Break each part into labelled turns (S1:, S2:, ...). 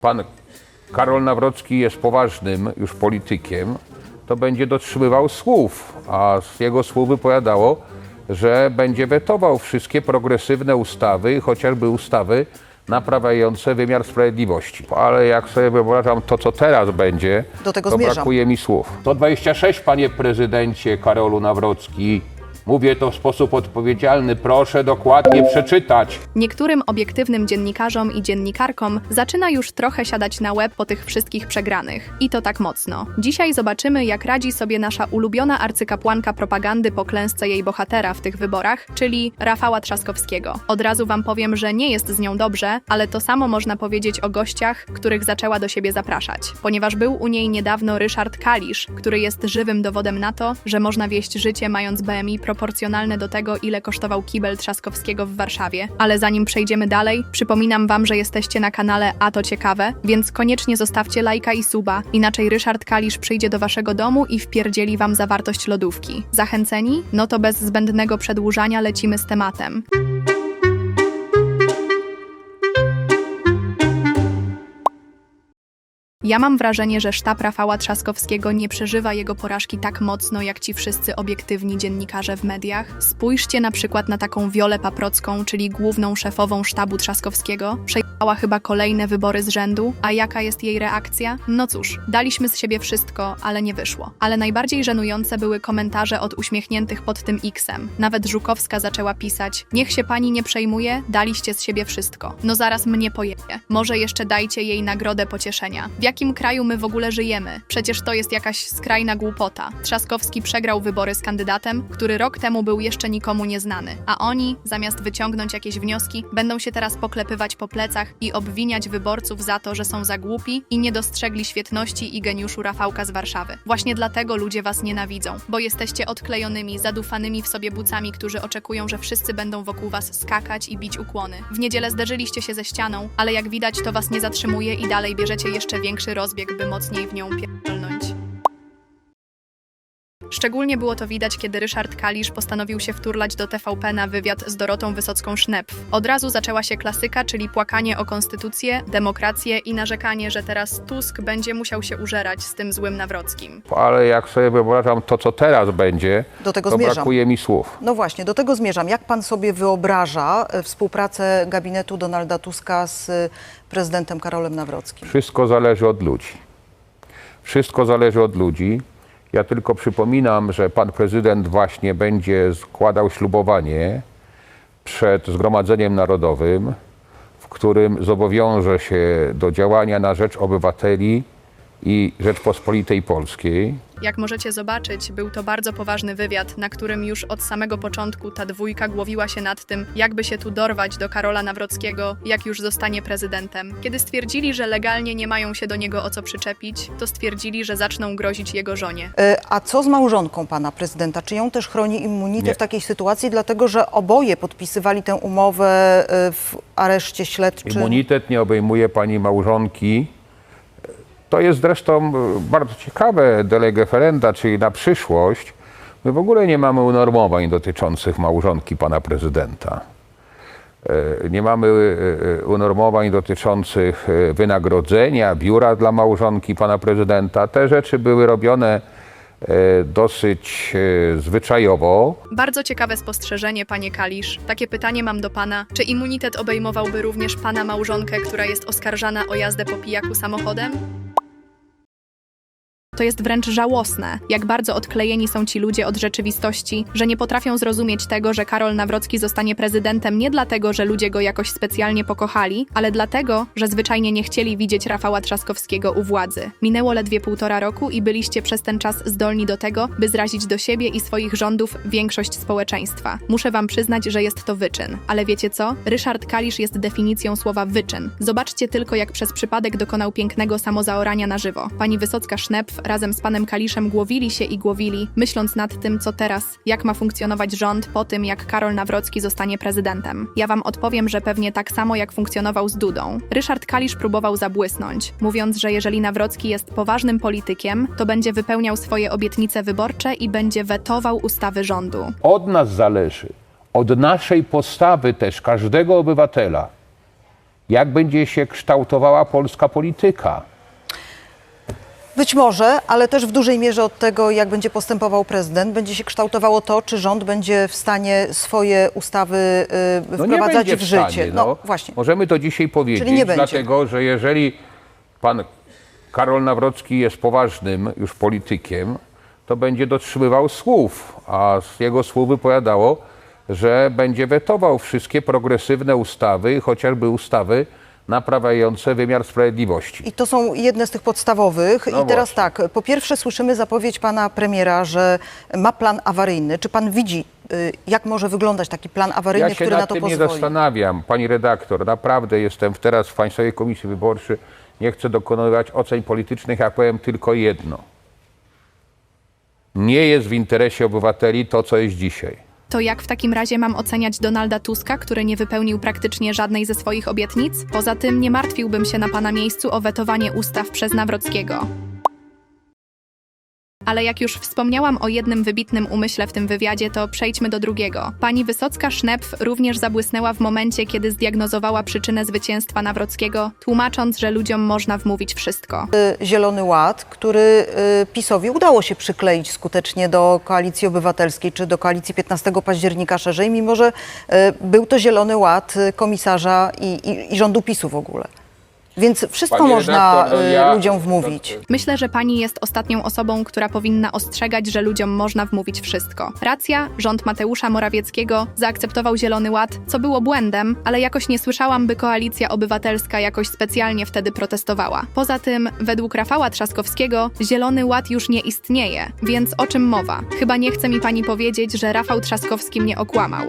S1: pan Karol Nawrocki jest poważnym już politykiem, to będzie dotrzymywał słów, a z jego słów wypowiadało, że będzie wetował wszystkie progresywne ustawy, chociażby ustawy naprawiające wymiar sprawiedliwości. Ale jak sobie wyobrażam to, co teraz będzie,
S2: Do tego
S1: to
S2: zmierzam.
S1: brakuje mi słów. 126, panie prezydencie Karolu Nawrocki. Mówię to w sposób odpowiedzialny. Proszę dokładnie przeczytać.
S3: Niektórym obiektywnym dziennikarzom i dziennikarkom zaczyna już trochę siadać na łeb po tych wszystkich przegranych. I to tak mocno. Dzisiaj zobaczymy, jak radzi sobie nasza ulubiona arcykapłanka propagandy po klęsce jej bohatera w tych wyborach, czyli Rafała Trzaskowskiego. Od razu wam powiem, że nie jest z nią dobrze, ale to samo można powiedzieć o gościach, których zaczęła do siebie zapraszać. Ponieważ był u niej niedawno Ryszard Kalisz, który jest żywym dowodem na to, że można wieść życie mając BMI proporcjonalne do tego, ile kosztował kibel Trzaskowskiego w Warszawie. Ale zanim przejdziemy dalej, przypominam wam, że jesteście na kanale A to ciekawe, więc koniecznie zostawcie lajka i suba, inaczej Ryszard Kalisz przyjdzie do waszego domu i wpierdzieli wam zawartość lodówki. Zachęceni? No to bez zbędnego przedłużania lecimy z tematem. Ja mam wrażenie, że sztab Rafała Trzaskowskiego nie przeżywa jego porażki tak mocno, jak ci wszyscy obiektywni dziennikarze w mediach. Spójrzcie na przykład na taką Wiolę Paprocką, czyli główną szefową sztabu Trzaskowskiego. Przejęła chyba kolejne wybory z rzędu, a jaka jest jej reakcja? No cóż, daliśmy z siebie wszystko, ale nie wyszło. Ale najbardziej żenujące były komentarze od uśmiechniętych pod tym X-em. Nawet Żukowska zaczęła pisać: Niech się pani nie przejmuje, daliście z siebie wszystko. No zaraz mnie pojebie. Może jeszcze dajcie jej nagrodę pocieszenia. W jakim kraju my w ogóle żyjemy? Przecież to jest jakaś skrajna głupota. Trzaskowski przegrał wybory z kandydatem, który rok temu był jeszcze nikomu nieznany. A oni, zamiast wyciągnąć jakieś wnioski, będą się teraz poklepywać po plecach i obwiniać wyborców za to, że są za głupi i nie dostrzegli świetności i geniuszu Rafałka z Warszawy. Właśnie dlatego ludzie was nienawidzą, bo jesteście odklejonymi, zadufanymi w sobie bucami, którzy oczekują, że wszyscy będą wokół was skakać i bić ukłony. W niedzielę zderzyliście się ze ścianą, ale jak widać, to was nie zatrzymuje i dalej bierzecie jeszcze większy rozbieg, by mocniej w nią pierdolnąć. Szczególnie było to widać, kiedy Ryszard Kalisz postanowił się wturlać do TVP na wywiad z Dorotą Wysocką-Sznepf. Od razu zaczęła się klasyka, czyli płakanie o konstytucję, demokrację i narzekanie, że teraz Tusk będzie musiał się użerać z tym złym Nawrockim.
S1: Ale jak sobie wyobrażam to, co teraz będzie,
S2: Do tego
S1: to
S2: zmierzam.
S1: brakuje mi słów.
S2: No właśnie, do tego zmierzam. Jak pan sobie wyobraża e, współpracę gabinetu Donalda Tuska z e, prezydentem Karolem Nawrockim?
S1: Wszystko zależy od ludzi. Wszystko zależy od ludzi. Ja tylko przypominam, że pan prezydent właśnie będzie składał ślubowanie przed Zgromadzeniem Narodowym, w którym zobowiąże się do działania na rzecz obywateli i Rzeczpospolitej Polskiej.
S3: Jak możecie zobaczyć, był to bardzo poważny wywiad, na którym już od samego początku ta dwójka głowiła się nad tym, jakby się tu dorwać do Karola Nawrockiego, jak już zostanie prezydentem. Kiedy stwierdzili, że legalnie nie mają się do niego o co przyczepić, to stwierdzili, że zaczną grozić jego żonie.
S2: E, A co z małżonką pana prezydenta? Czy ją też chroni immunitet
S1: Nie.
S2: w takiej sytuacji? Dlatego, że oboje podpisywali tę umowę e, w areszcie śledczym.
S1: Immunitet nie obejmuje pani małżonki. To jest zresztą e, bardzo ciekawe de lege ferenda, czyli na przyszłość. My w ogóle nie mamy unormowań dotyczących małżonki pana prezydenta. E, Nie mamy e, unormowań dotyczących wynagrodzenia, biura dla małżonki pana prezydenta. Te rzeczy były robione dosyć zwyczajowo.
S3: Bardzo ciekawe spostrzeżenie, panie Kalisz. Takie pytanie mam do pana. Czy immunitet obejmowałby również pana małżonkę, która jest oskarżana o jazdę po pijaku samochodem? To jest wręcz żałosne, jak bardzo odklejeni są ci ludzie od rzeczywistości, że nie potrafią zrozumieć tego, że Karol Nawrocki zostanie prezydentem nie dlatego, że ludzie go jakoś specjalnie pokochali, ale dlatego, że zwyczajnie nie chcieli widzieć Rafała Trzaskowskiego u władzy. Minęło ledwie półtora roku i byliście przez ten czas zdolni do tego, by zrazić do siebie i swoich rządów większość społeczeństwa. Muszę wam przyznać, że jest to wyczyn. Ale wiecie co? Ryszard Kalisz jest definicją słowa wyczyn. Zobaczcie tylko, jak przez przypadek dokonał pięknego samozaorania na żywo. Pani Wysocka-Sznepf razem z panem Kaliszem głowili się i głowili, myśląc nad tym, co teraz, jak ma funkcjonować rząd po tym, jak Karol Nawrocki zostanie prezydentem. Ja wam odpowiem, że pewnie tak samo jak funkcjonował z Dudą. Ryszard Kalisz próbował zabłysnąć, mówiąc, że jeżeli Nawrocki jest poważnym politykiem, to będzie wypełniał swoje obietnice wyborcze i będzie wetował ustawy rządu.
S1: Od nas zależy, od naszej postawy też, każdego obywatela. jak będzie się kształtowała polska polityka.
S2: Być może, ale też w dużej mierze od tego, jak będzie postępował prezydent, będzie się kształtowało to, czy rząd będzie w stanie swoje ustawy y,
S1: No
S2: wprowadzać w
S1: w
S2: życie.
S1: stanie,
S2: no
S1: no.
S2: właśnie.
S1: Możemy to dzisiaj powiedzieć,
S2: Czyli nie będzie.
S1: dlatego że jeżeli pan Karol Nawrocki jest poważnym już politykiem, to będzie dotrzymywał słów, a z jego słów wypowiadało, że będzie wetował wszystkie progresywne ustawy, chociażby ustawy naprawiające wymiar sprawiedliwości.
S2: I to są jedne z tych podstawowych.
S1: No
S2: I teraz
S1: właśnie.
S2: tak, po pierwsze słyszymy zapowiedź pana premiera, że ma plan awaryjny. Czy pan widzi, y, jak może wyglądać taki plan awaryjny,
S1: Ja się
S2: który na to
S1: tym nie
S2: pozwoli?
S1: zastanawiam, pani redaktor. Naprawdę jestem teraz w Państwowej Komisji Wyborczej. Nie chcę dokonywać ocen politycznych, ja powiem tylko jedno. Nie jest w interesie obywateli to, co jest dzisiaj.
S3: To jak w takim razie mam oceniać Donalda Tuska, który nie wypełnił praktycznie żadnej ze swoich obietnic? Poza tym nie martwiłbym się na pana miejscu o wetowanie ustaw przez Nawrockiego. Ale jak już wspomniałam o jednym wybitnym umyśle w tym wywiadzie, to przejdźmy do drugiego. Pani Wysocka-Sznepf również zabłysnęła w momencie, kiedy zdiagnozowała przyczynę zwycięstwa Nawrockiego, tłumacząc, że ludziom można wmówić wszystko.
S2: Y, Zielony Ład, który y, PiSowi udało się przykleić skutecznie do Koalicji Obywatelskiej czy do Koalicji 15 października szerzej, mimo że y, był to Zielony Ład komisarza i, i, i rządu PiSu w ogóle. Więc wszystko
S1: Pani
S2: można
S1: redaktor, no
S2: y,
S1: ja-
S2: ludziom wmówić.
S3: Myślę, że pani jest ostatnią osobą, która powinna ostrzegać, że ludziom można wmówić wszystko. Racja, rząd Mateusza Morawieckiego zaakceptował Zielony Ład, co było błędem, ale jakoś nie słyszałam, by koalicja obywatelska jakoś specjalnie wtedy protestowała. Poza tym, według Rafała Trzaskowskiego, Zielony Ład już nie istnieje, więc o czym mowa? Chyba nie chce mi pani powiedzieć, że Rafał Trzaskowski mnie okłamał.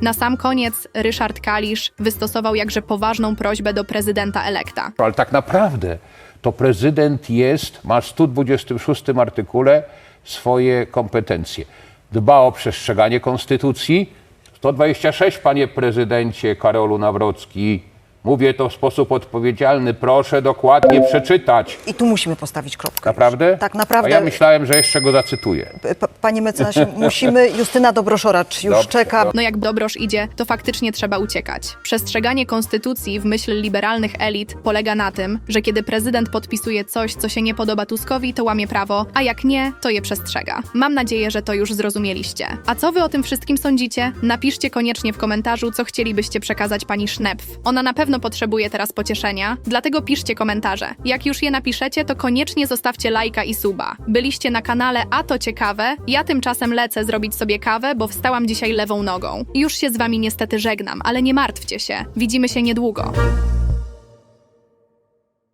S3: Na sam koniec Ryszard Kalisz wystosował jakże poważną prośbę do prezydenta elekta.
S1: Ale tak naprawdę to prezydent jest, ma w 126 artykule swoje kompetencje. Dba o przestrzeganie konstytucji. 126, panie prezydencie Karolu Nawrocki. Mówię to w sposób odpowiedzialny. Proszę dokładnie przeczytać.
S2: I tu musimy postawić kropkę.
S1: Naprawdę?
S2: Tak, naprawdę.
S1: A ja myślałem, że jeszcze go zacytuję.
S2: P- Panie mecenasie, musimy. Justyna Dobroszoracz już
S1: Dobrze,
S2: czeka.
S3: No jak dobroż idzie, to faktycznie trzeba uciekać. Przestrzeganie konstytucji w myśl liberalnych elit polega na tym, że kiedy prezydent podpisuje coś, co się nie podoba Tuskowi, to łamie prawo, a jak nie, to je przestrzega. Mam nadzieję, że to już zrozumieliście. A co wy o tym wszystkim sądzicie? Napiszcie koniecznie w komentarzu, co chcielibyście przekazać pani Sznepf. Ona na pewno potrzebuje teraz pocieszenia, dlatego piszcie komentarze. Jak już je napiszecie, to koniecznie zostawcie lajka i suba. Byliście na kanale A to ciekawe, ja tymczasem lecę zrobić sobie kawę, bo wstałam dzisiaj lewą nogą. Już się z wami niestety żegnam, ale nie martwcie się. Widzimy się niedługo.